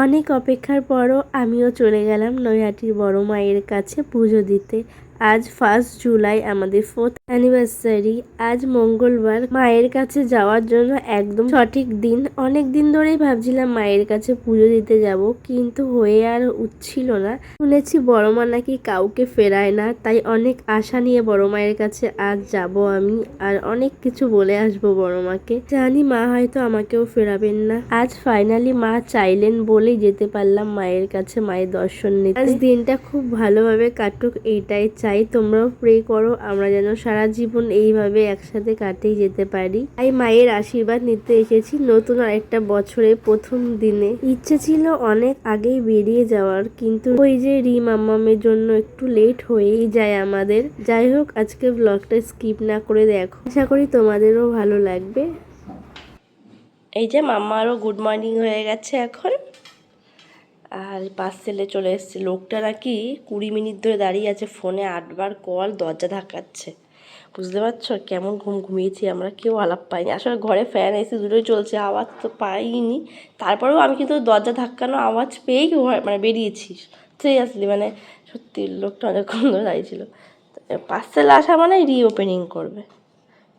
অনেক অপেক্ষার পরও আমিও চলে গেলাম নৈহাটির বড় মায়ের কাছে পুজো দিতে। আজ ফার্স্ট জুলাই, আমাদের ফোর্থ অ্যানিভার্সারি আজ মঙ্গলবার, মায়ের কাছে যাওয়ার জন্য একদম সঠিক দিন। অনেক দিন ধরেই ভাবছিলাম মায়ের কাছে পুজো দিতে যাব, কিন্তু হয়ে আর উঠছিল না। শুনেছি বড় মা নাকি কাউকে ফেরায় না, তাই অনেক আশা নিয়ে বড় মায়ের কাছে আজ যাব আমি, আর অনেক কিছু বলে আসব বড় মাকে। জানি মা হয়তো আমাকেও ফেরাবেন না। আজ ফাইনালি মা চাইলেন বলেই যেতে পারলাম মায়ের কাছে, মায়ের দর্শন নিতে। আজ দিনটা খুব ভালোভাবে কাটুক এইটাই চাই। তোমরাও প্রে করো, আমরা যেন সারা জীবন এইভাবে একসাথে কাটিয়ে যেতে পারি। তাই মায়ের আশীর্বাদ নিতে এসেছি নতুন আরেকটা বছরের প্রথম দিনে। ইচ্ছে ছিল অনেক আগেই বেরিয়ে যাওয়ার, কিন্তু ওই যে রি মাম্মামের জন্য একটু লেট হয়েই যায় আমাদের। যাই হোক, আজকে ব্লগটা স্কিপ না করে দেখো। আশা করি তোমাদেরও ভালো লাগবে। এই যে মাম্মারও গুড মর্নিং হয়ে গেছে এখন। আর বাস সেলে চলে এসেছে। লোকটা নাকি কুড়ি মিনিট ধরে দাঁড়িয়ে আছে ফোনে, আটবার কল, দরজা ধাক্কাচ্ছে। বুঝতে পারছ? কেমন ঘুম ঘুমিয়েছি আমরা, কেউ আলাপ পাইনি আসলে ঘরে ফ্যান, এসি দুটোই চলছে, আওয়াজ তো পাইনি। তারপরেও আমি কিন্তু দরজা ধাক্কানো আওয়াজ পেয়েই ঘর- মানে বেরিয়েছি। সিরিয়াসলি মানে সত্যি লোকটা অনেকক্ষণ ধরে দাঁড়িয়েছিল। পার্সেল আসা মানে রিওপেনিং করবে।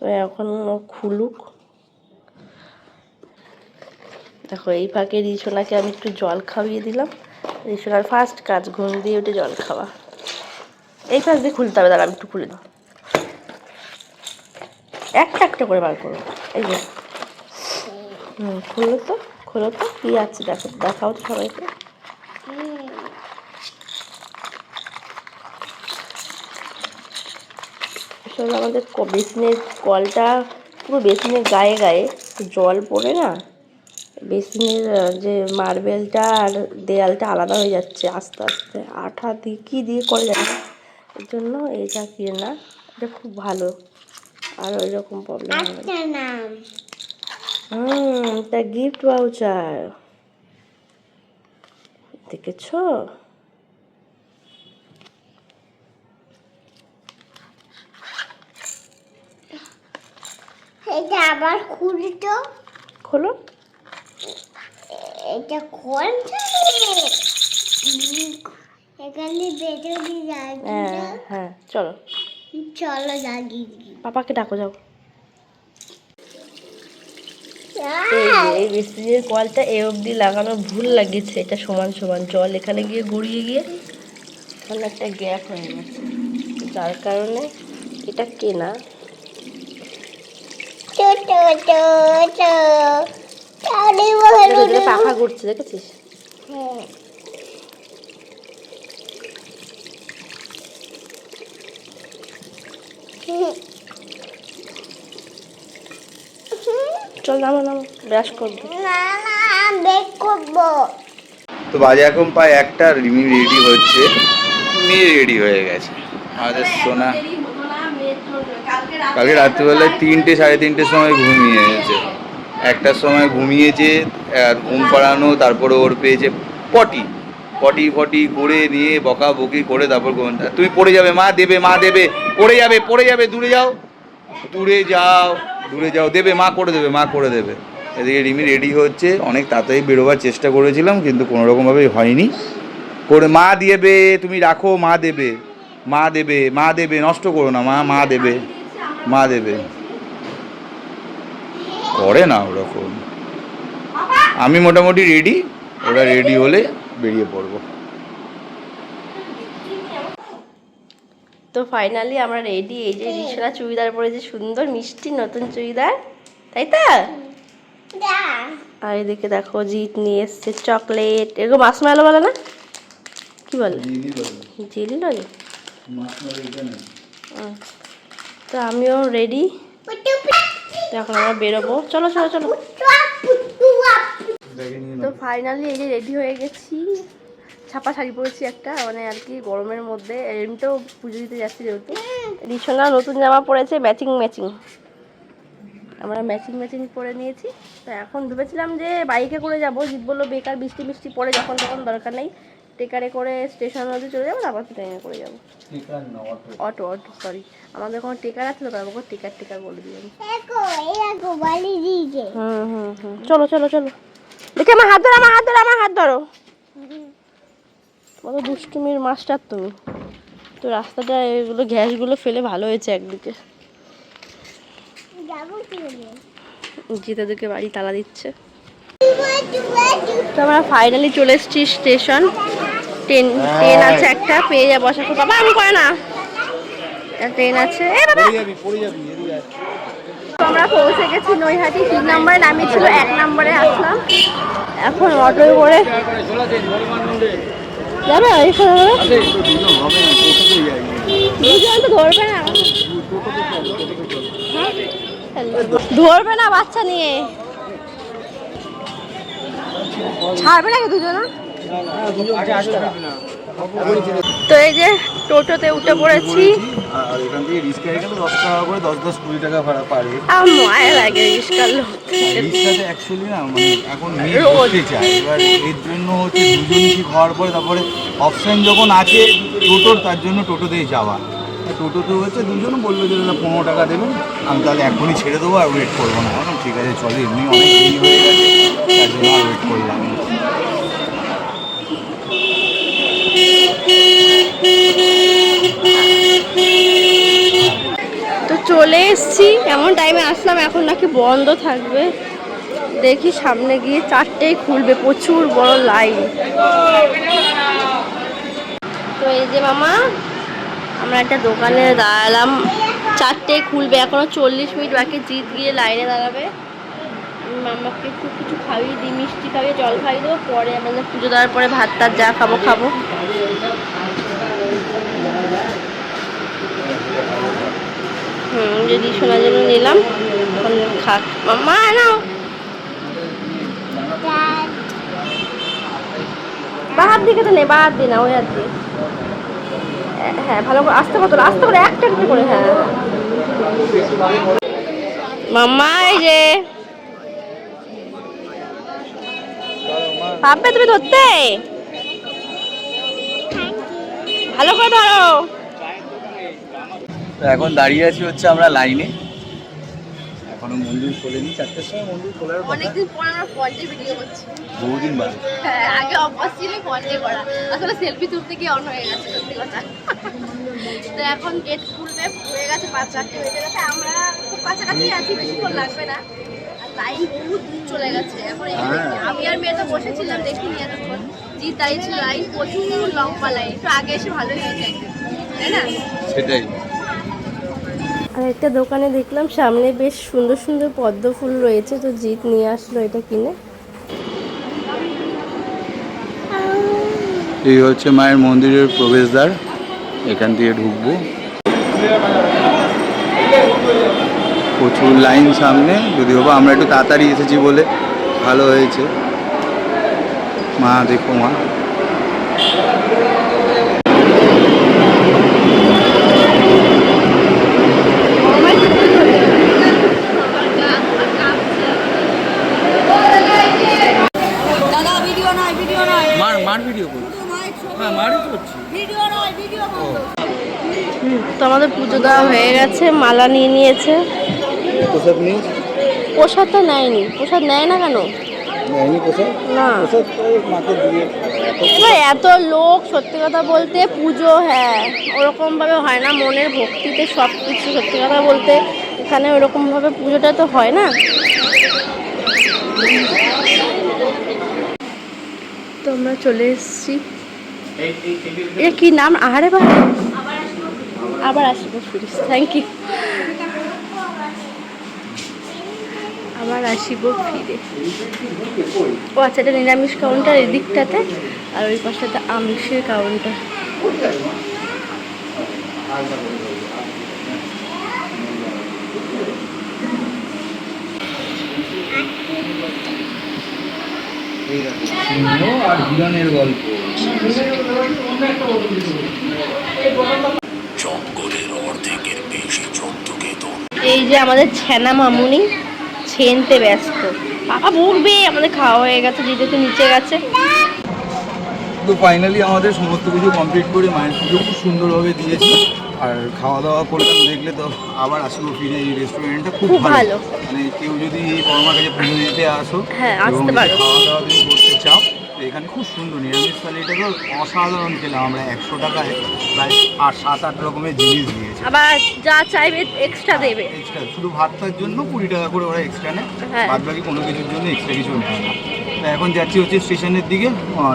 তো এখন খুলুক। দেখো, এই ফাঁকে রিসোনাকে আমি একটু জল খাইয়ে দিলাম। রিসোনার ফার্স্ট কাজ, ঘুম দিয়ে উঠে জল খাওয়া। এই পাশ দিয়ে খুলতে হবে দাঁড়া একটু খুলে দাও একটা একটা করে বার করো। এই যে। খুললো তো, খোলো তো, কী আছে দেখো, দেখাও তো সবাইকে। আমাদের বেসিনের কলটা পুরো বেসিনের গায়ে গায়ে জল পড়ে না? বেসিনের যে মার্বেলটা আর দেয়ালটা আলাদা হয়ে যাচ্ছে আস্তে আস্তে। আঠা দিয়ে কী দিয়ে করে না। এর জন্য এটা কিনে না এটা খুব ভালো। আর ওই রকম প্রবলেম হুম তা গিফট ভাউচার দেখেছ? এটা আবার খুলি তো খোলো। এটা কোন এখানে ভেতরে হ্যাঁ হ্যাঁ চলো। চলো জাগি। পাপাকে ডাকো যাও। এই যে কলটা এ অবধি লাগানো ভুল লাগিয়েছে। এটা সমান সমান জল। এখানে গিয়ে গড়িয়ে গিয়ে এখানে একটা গ্যাপ হয়ে গেছে। যার কারণে এটা কেনা। পাখা ঘুরছে দেখেছিস? চল নামো নামো ব্রাশ করব। না না বেক করব তো বাজে এখন প্রায় একটা রিমি রেডি হচ্ছে। মেয়ে রেডি হয়ে গেছে। আমাদের সোনা। কালকে রাত্রিবেলায় তিনটে সাড়ে তিনটের সময় ঘুমিয়েছে একটার সময় ঘুমিয়েছে ঘুম পাড়ানো, তারপরে ওর পেয়েছে পটি। পটি, ফটি করে নিয়ে বকা বকি করে তারপর তুমি পড়ে যাবে, মা দেবে মা দেবে, পড়ে যাবে পড়ে যাবে, দূরে যাও। দূরে যাও দূরে যাও, দেবে, মা করে দেবে, মা করে দেবে। এদিকে রিমি রেডি হচ্ছে, অনেক তাড়াতাড়ি বেরোবার চেষ্টা করেছিলাম, কিন্তু কোনো রকমভাবে হয়নি। করে মা দেবে, তুমি রাখো, মা দেবে মা দেবে মা দেবে, নষ্ট করো না, মা মা দেবে মা দেবে। করে না ওরকম। আমি মোটামুটি রেডি ওরা রেডি হলে বেরিয়ে পড়ব। তো ফাইনালি আমরা রেডি এই যে রিসোনা চুড়িদার পরেছে সুন্দর মিষ্টি নতুন চুড়িদার তাই তো? দা আর এদিকে দেখো জিৎ নিয়ে এসছে চকলেট এরকম মাসমেলো বলে না? কি বলে? জেলি হুম। তো আমিও রেডি তো এখন আমরা বেরোবো। চলো চলো চলো। তো ফাইনালি এই যে রেডি হয়ে গেছি। ছাপা শাড়ি পরেছি একটা মানে আর কি গরমের মধ্যে। এমনিতেও পুজো দিতে যাচ্ছি যেহেতু। রিসোনা নতুন জামা পরেছে ম্যাচিং ম্যাচিং আমরা ম্যাচিং ম্যাচিং পরে নিয়েছি। তো এখন ভেবেছিলাম যে বাইকে করে যাব। জিৎ বলল বেকার বৃষ্টি বৃষ্টি পরে যখন তখন দরকার নেই। টেকারে করে স্টেশন অবধি চলে যাব তারপর ট্রেনে করে যাব। অটো। অটো সরি আমাদের কোনো টেকার আছে তো তারপর টেকার টেকার বলে দিয়েছে। হুম হুম হুম। চলো চলো চলো। দেখে আমার হাত ধরো আমার হাত ধরো আমার হাত ধরো। কত দুষ্টুমির মাস্টার তুমি। তো রাস্তাটা এগুলো গ্যাসগুলো ফেলে ভালো হয়েছে একদিকে। জিতাদেরকে বাড়ি তালা দিচ্ছে। তো আমরা ফাইনালি চলে এসেছি স্টেশন ট্রেন ট্রেন আছে একটা পেয়ে যাব আশা করি। বাবা আমি করে না। ট্রেন আছে। এ বাবা। আমরা পৌঁছে গেছি নৈহাটি। তিন নম্বরে নামিয়েছিল এক নম্বরে আসলাম। এখন অটোয় করে যাবে? দুজন তো ধরবে না। হ্যাঁ? ধরবে না বাচ্চা নিয়ে। ছাড়বে নাকি দুজনা? তো এই যে টোটোতে উঠে পড়েছি। আর এখান থেকে রিক্সা গেলে দশ টাকা করে দশ দশ কুড়ি টাকা ভাড়া পারে আমার মায়া লাগে রিক্সার লোক। অ্যাকচুয়ালি না মানে এখন মেয়ে। করতে চায় এবার এর জন্য হচ্ছে দুজন ঠিক হওয়ার পরে তারপরে অপশন যখন আছে টোটোর তার জন্য টোটোতেই যাওয়া টোটোতে হচ্ছে দুজন বলল যে পনেরো টাকা দেবেন আমি তাহলে এখনই ছেড়ে দেবো আর ওয়েট করব না ঠিক আছে, চলে, এমনি অনেক হয়ে গেছে, তার জন্য আর ওয়েট করলাম তো চলে এসছি। এমন টাইমে আসলাম, এখন নাকি বন্ধ থাকবে। দেখি সামনে গিয়ে চারটেই খুলবে, প্রচুর বড় লাইন তো এই যে মামা, আমরা একটা দোকানে দাঁড়ালাম। চারটেই খুলবে, এখনও চল্লিশ মিনিট বাকি জিত গিয়ে লাইনে দাঁড়াবে। মামাকে একটু কিছু খাইয়ে দিই, মিষ্টি খাইয়ে জল খাইয়ে দেবো, পরে আমাদের পুজো দেওয়ার পরে ভাত টাত যা খাব খাব। যদি শোনার জন্য নিলাম এখন খাক মামা নাও। বাহার দিকে তো নেই বাহার দিই না, ওই হাত দিয়ে। হ্যাঁ ভালো করে আস্তে কত আস্তে করে একটা একটা করে হ্যাঁ। মাম্মা, এই যে। পাবে তুমি ধরতে? ভালো করে ধরো। তো এখন দাঁড়িয়ে আছি হচ্ছে আমরা লাইনে এখনও মন্দির খোলেনি চারটের সময় মন্দির খোলার অনেকদিন পর আমরা ফন্টে ভিডিও করছি। বহুদিন বাদে। হ্যাঁ আগে অভ্যাস ছিল ফন্টে করা। আসলে সেলফি তুলতে গিয়ে অন হয়ে গেছে সত্যি কথা। তো এখন গেট খুলবে হয়ে গেছে পাঁচ চারটে হয়ে গেছে। আমরা খুব কাছাকাছি আছি বেশিক্ষণ লাগবে না। আর লাইন বহুত দূর চলে গেছে। এখন হ্যাঁ। আমি আর মেয়েটা বসেছিলাম দেখিনি এতক্ষণ। জি তাই লাইন প্রচুর লম্বা লাইন। একটু আগে এসে ভালোই হয়েছে একদিন। তাই না? সেটাই। আর একটা দোকানে দেখলাম সামনে বেশ সুন্দর সুন্দর পদ্ম ফুল রয়েছে, তো জিৎ নিয়ে আসলো এটা কিনে। এই হচ্ছে মায়ের মন্দিরের প্রবেশদ্বার, এখান দিয়ে ঢুকবো। প্রচুর লাইন সামনে, যদিও বা আমরা একটু তাড়াতাড়ি এসেছি বলে ভালো হয়েছে। মা, দেখো মা মার মার ভিডিও করছি হ্যাঁ মারই করছি তো আমাদের পুজো দেওয়া হয়ে গেছে মালা নিয়ে নিয়েছে। প্রসাদ নিয়ে? প্রসাদ তো নেয়নি। প্রসাদ নেয় না কেন? না। এত লোক সত্যি কথা বলতে পুজো হ্যাঁ ওরকম ভাবে হয় না। মনের ভক্তিতে সব কিছু সত্যি কথা বলতে এখানে ওরকম ভাবে পুজোটা তো হয় না। তো আমরা চলে এসেছি। এ কি নাম? আহারে বা আবার আসব ফিরিস থ্যাংক ইউ আবার আসিব ফিরে। ও আচ্ছা এটা নিরামিষ কাউন্টার এই দিকটাতে, আর ওই পাশটাতে আমিষের কাউন্টার আর হিরণের গল্প। এই যে আমাদের ছেনা মামুনি ছেনতে ব্যস্ত। বাবা বলবে আমাদের খাওয়া হয়ে গেছে যেতে তো নিচে গেছে। তো ফাইনালি আমাদের সমস্ত কিছু কমপ্লিট করে মায়ের পুজো খুব সুন্দরভাবে দিয়েছি। আর খাওয়া দাওয়া করলাম দেখলে তো আবার আসব ফিরে এই রেস্টুরেন্টটা খুব ভালো। মানে কেউ যদি এই বড়মার কাছে পুজো দিতে আসো হ্যাঁ, এবং আসতে পারো। খাওয়া দাওয়া তুমি করতে চাও এখানে খুব সুন্দর নিরামিষ থালিটা তো অসাধারণ খেলাম আমরা। একশো টাকায় প্রায় আট সাত আট রকমের জিনিস দিয়েছে আবার যা চাইবে এক্সট্রা দেবে। এক্সট্রা শুধু ভাতটার জন্য কুড়ি টাকা করে ওরা এক্সট্রা নেয় হ্যাঁ। বাদ বাকি কোনো কিছুর জন্য এক্সট্রা কিছু নেয় না। এখন যাচ্ছি হচ্ছে স্টেশনের দিকে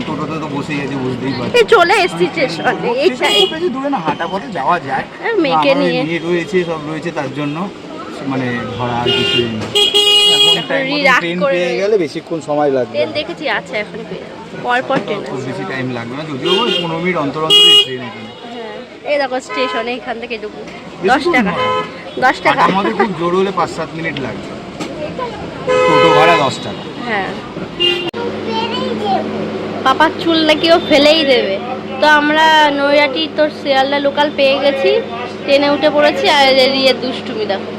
টোটোতে তো বসেই আছে বুঝতেই পারছি। চলে এসছি স্টেশনে এই দূরে না হাঁটা পথে যাওয়া যায়। মেয়েকে নিয়ে। মেয়ে রয়েছে সব রয়েছে তার জন্য মানে ধরা আর কিছুই না ট্রেন পেয়ে গেলে বেশিক্ষণ সময় লাগবে। ট্রেন দেখেছি আছে এখন পর পর ট্রেন খুব বেশি টাইম লাগবে না যদিও পনেরো মিনিট অন্তর অন্তরই ট্রেন এখানে। এই দেখো স্টেশনে এখান থেকে ঢুকবো। দশ টাকা। দশ টাকা। মধ্যে খুব জোর হলে পাঁচ সাত মিনিট লাগবে। টোটো ভাড়া দশ টাকা। হ্যাঁ। পাপার চুল নাকি ও ফেলেই দেবে। তো আমরা নৈরাটি তোর শিয়ালদা লোকাল পেয়ে গেছি। ট্রেনে উঠে পড়েছি আর এরিয়ে দুষ্টুমি দেখো।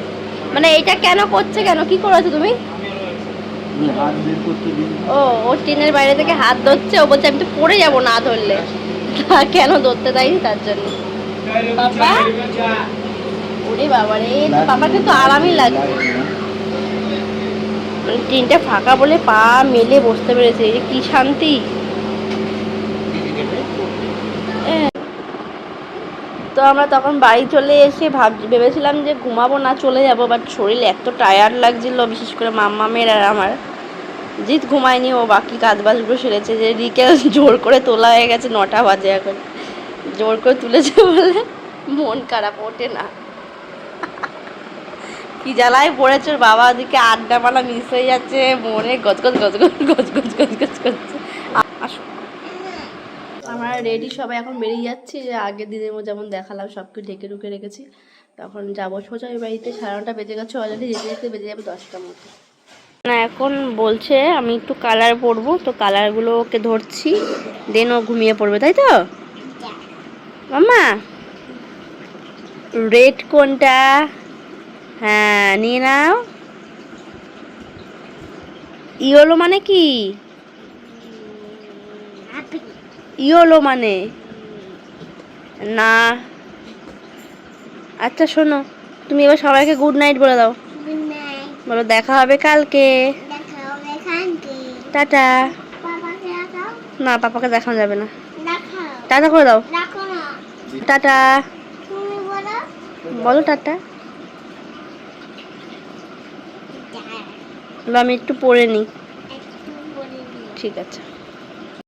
মানে এটা কেন করছে কেন? কি করেছ তুমি? ও ও ট্রেনের বাইরে থেকে হাত ধরছে। ও বলছে আমি তো পড়ে যাব না ধরলে। কেন ধরতে দেয়নি তার জন্য? বাবা? ওরে বাবা রে আরামই লাগছে মানে ট্রেনটা ফাঁকা বলে পা মেলে বসতে পেরেছে, এই যে কি শান্তি। হ্যাঁ। তো আমরা তখন বাড়ি চলে এসে ভাব, ভেবেছিলাম যে ঘুমাবো না, চলে যাব বাট শরীর এত টায়ার্ড লাগছিল, বিশেষ করে মাম্মামের আর আমার। জিৎ ঘুমায়নি, ও বাকি কাজ বাজগুলো সেরেছে, যে রিকে জোর করে তোলা হয়ে গেছে, নটা বাজে এখন। জোর করে তুলেছে বলে মন খারাপ, ওঠে না। কি জ্বালায় পড়েছে বাবা? ওদিকে আড্ডা মালা মিস হয়ে যাচ্ছে, মনে গজগজ গজগজ গজগজ গজগজ করছে। আমরা রেডি সবাই এখন বেরিয়ে যাচ্ছি, যে আগের দিনের যেমন দেখালাম সব কিছু ঢেকে ঢুকে রেখেছি। তখন যাব সোজা ওই বাড়িতে, সাড়ে নটা বেজে গেছে অলরেডি যেতে যেতে বেজে যাবে দশটার মতো। না, এখন বলছে আমি একটু কালার পরবো, তো কালারগুলো ওকে ধরছি দেন ও ঘুমিয়ে পড়বে, তাই তো? মাম্মা রেড কোনটা? হ্যাঁ নিয়ে নাও। ইয়োলো মানে কি? ইয়োলো মানে? না। আচ্ছা শোনো তুমি এবার সবাইকে গুড নাইট বলে দাও। বলো দেখা হবে কালকে। টাটা। না পাপাকে দেখানো যাবে না। টাটা করে দাও। টাটা। বলো টাটা। আমি একটু পরে নিই। ঠিক আছে।